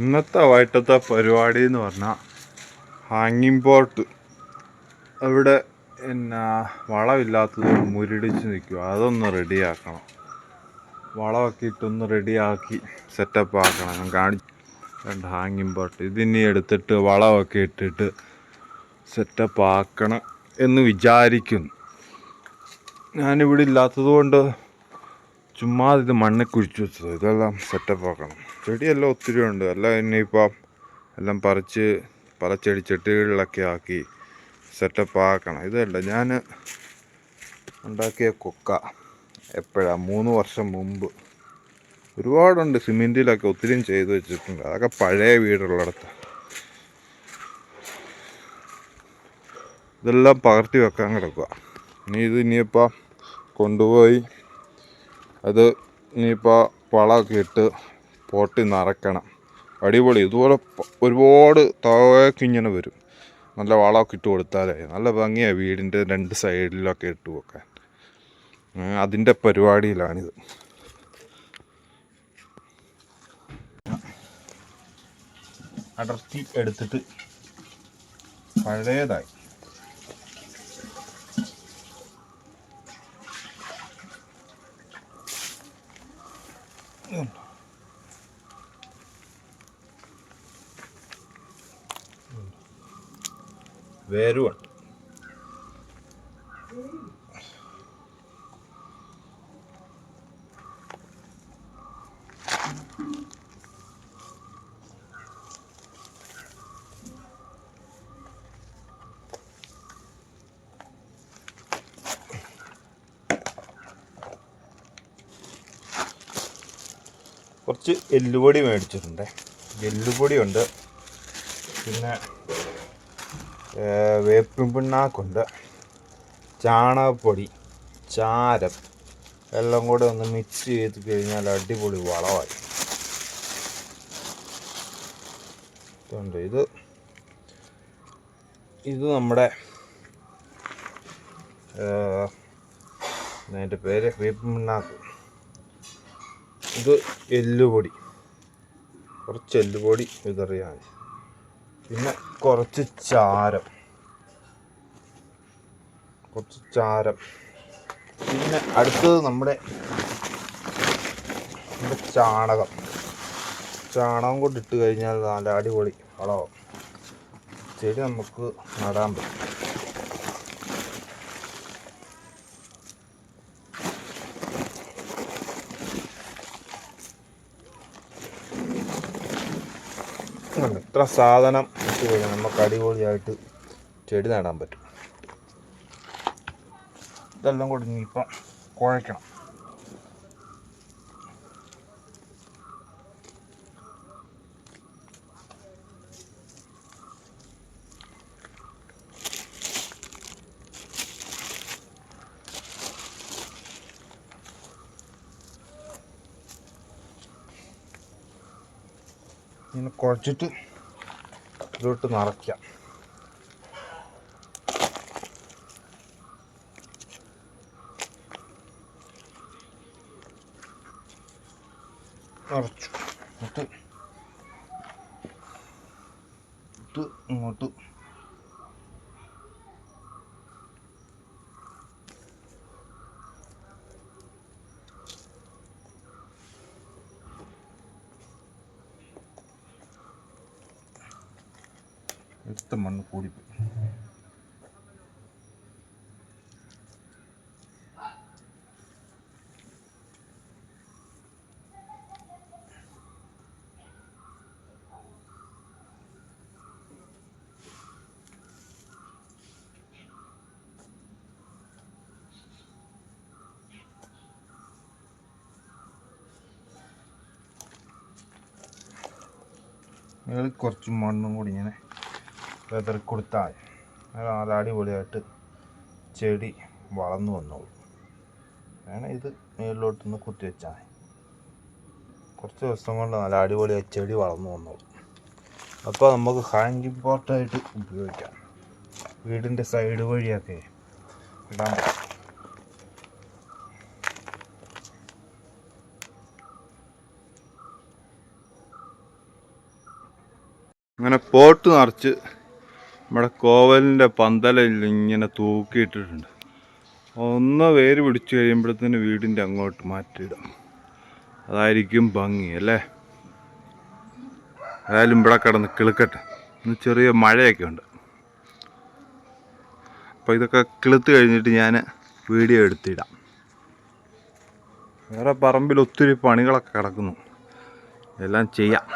ഇന്നത്തെ വൈകിട്ടത്തെ പരിപാടി എന്ന് പറഞ്ഞാൽ ഹാങ്ങിങ് പോർട്ട് അവിടെ പിന്നെ വളമില്ലാത്തത് മുരടിച്ച് നിൽക്കുക അതൊന്ന് റെഡിയാക്കണം വളമൊക്കെ ഇട്ടൊന്ന് റെഡിയാക്കി സെറ്റപ്പ് ആക്കണം. ഞാൻ കാണി രണ്ട് ഹാങ്ങിങ് പോർട്ട് ഇതിനി എടുത്തിട്ട് വളമൊക്കെ ഇട്ടിട്ട് സെറ്റപ്പ് ആക്കണം എന്ന് വിചാരിക്കുന്നു. ഞാനിവിടെ ഇല്ലാത്തത് കൊണ്ട് ചുമ്മാ മണ്ണിൽ കുഴിച്ചു വെച്ചത്. ഇതെല്ലാം സെറ്റപ്പ് ആക്കണം. ചെടിയെല്ലാം ഒത്തിരി ഉണ്ട്. അല്ല ഇനിയിപ്പം എല്ലാം പറിച്ച് പല ചെടിച്ചട്ടികളിലൊക്കെ ആക്കി സെറ്റപ്പ് ആക്കണം. ഇതല്ല ഞാൻ ഉണ്ടാക്കിയ കൊക്ക എപ്പോഴാണ് മൂന്ന് വർഷം മുമ്പ്. ഒരുപാടുണ്ട് സിമെന്റിലൊക്കെ ഒത്തിരിയും ചെയ്ത് വെച്ചിട്ടുണ്ട്. അതൊക്കെ പഴയ വീടുള്ളിടത്ത്. ഇതെല്ലാം പകർത്തി വെക്കാൻ കിടക്കുക ഇനി ഇത് ഇനിയിപ്പോൾ കൊണ്ടുപോയി അത് ഇനിയിപ്പോൾ വളമൊക്കെ ഇട്ട് പോട്ടി നിറയ്ക്കണം അടിപൊളി. ഇതുപോലെ ഒരുപാട് താഴേക്ക് വരും. നല്ല വളമൊക്കെ ഇട്ട് കൊടുത്താലേ. നല്ല ഭംഗിയാണ് വീടിന്റെ രണ്ട് സൈഡിലൊക്കെ ഇട്ട് വെക്കാൻ. അതിന്റെ പരിപാടിയിലാണിത്. അടർത്തി എടുത്തിട്ട് പഴയതായി. വേരുണ്ട് കുറച്ച് എല്ലുപൊടി മേടിച്ചിട്ടുണ്ട്. എല്ലുപൊടിയുണ്ട്. പിന്നെ വേപ്പിൻ പിണ്ണാക്കുണ്ട്. ചാണകപ്പൊടി ചാരം എല്ലാം കൂടെ ഒന്ന് മിക്സ് ചെയ്ത് കഴിഞ്ഞാൽ അടിപൊളി വളമായി. ഇത് ഇത് നമ്മുടെ എന്റെ പേര് വേപ്പിൻ പിണ്ണാക്ക്. ഇത് എല്ലുപൊടി. കുറച്ച് എല്ലുപൊടി വിതറിയാൽ പിന്നെ കുറച്ച് ചാരം. കുറച്ച് ചാരം. പിന്നെ അടുത്തത് നമ്മുടെ ചാണകം. ചാണകം കൊണ്ട് ഇട്ട് കഴിഞ്ഞാൽ നല്ല അടിപൊളി വളമാവും. ചെടി നമുക്ക് നടാൻ പറ്റും? ഇത്ര സാധനം ഇട്ട് കഴിഞ്ഞാൽ നമുക്ക് അടിപൊളിയായിട്ട് ചെടി നടാൻ പറ്റും. ഇതെല്ലാം കൂടി ഇനിയിപ്പം കുഴയ്ക്കണം. ഇങ്ങനെ കുഴച്ചിട്ട് ഇതിലോട്ട് നിറയ്ക്കാം. നിറച്ചു എന്നിട്ട് ഇട്ട് ഇങ്ങോട്ട്. എടുത്ത മണ്ണ് കൂടിപ്പോയി. മേളിൽ കുറച്ച് മണ്ണും കൂടി ഇങ്ങനെ വെതറി കൊടുത്താൽ അത് അടിപൊളിയായിട്ട് ചെടി വളർന്നു വന്നോളും. വേണം ഇത് മേളിലോട്ടൊന്ന് കുത്തി വെച്ചാൽ കുറച്ച് ദിവസം കൊണ്ട് നല്ല അടിപൊളിയായി ചെടി വളർന്നു വന്നോളും. അപ്പോൾ നമുക്ക് ഹാങ്ങിങ് പോട്ടായിട്ട് ഉപയോഗിക്കാം. വീടിന്റെ സൈഡ് വഴിയൊക്കെ ഇടാൻ പറ്റും. അങ്ങനെ പോട്ട് നിറച്ച് നമ്മുടെ കോവലിന്റെ പന്തലിൽ ഇങ്ങനെ തൂക്കിയിട്ടിട്ടുണ്ട്. ഒന്ന് വേര് പിടിച്ച് കഴിയുമ്പോഴത്തേന് വീടിന്റെ അങ്ങോട്ട് മാറ്റിയിടാം. അതായിരിക്കും ഭംഗി അല്ലേ? ഏതായാലും ഇവിടെ കിടന്ന് കിളുക്കട്ടെ. ഇന്ന് ചെറിയ മഴയൊക്കെ ഉണ്ട്. അപ്പോൾ ഇതൊക്കെ കിളുത്ത് കഴിഞ്ഞിട്ട് ഞാൻ വീഡിയോ എടുത്തിടാം. വേറെ പറമ്പിൽ ഒത്തിരി പണികളൊക്കെ കിടക്കുന്നു. എല്ലാം ചെയ്യാം.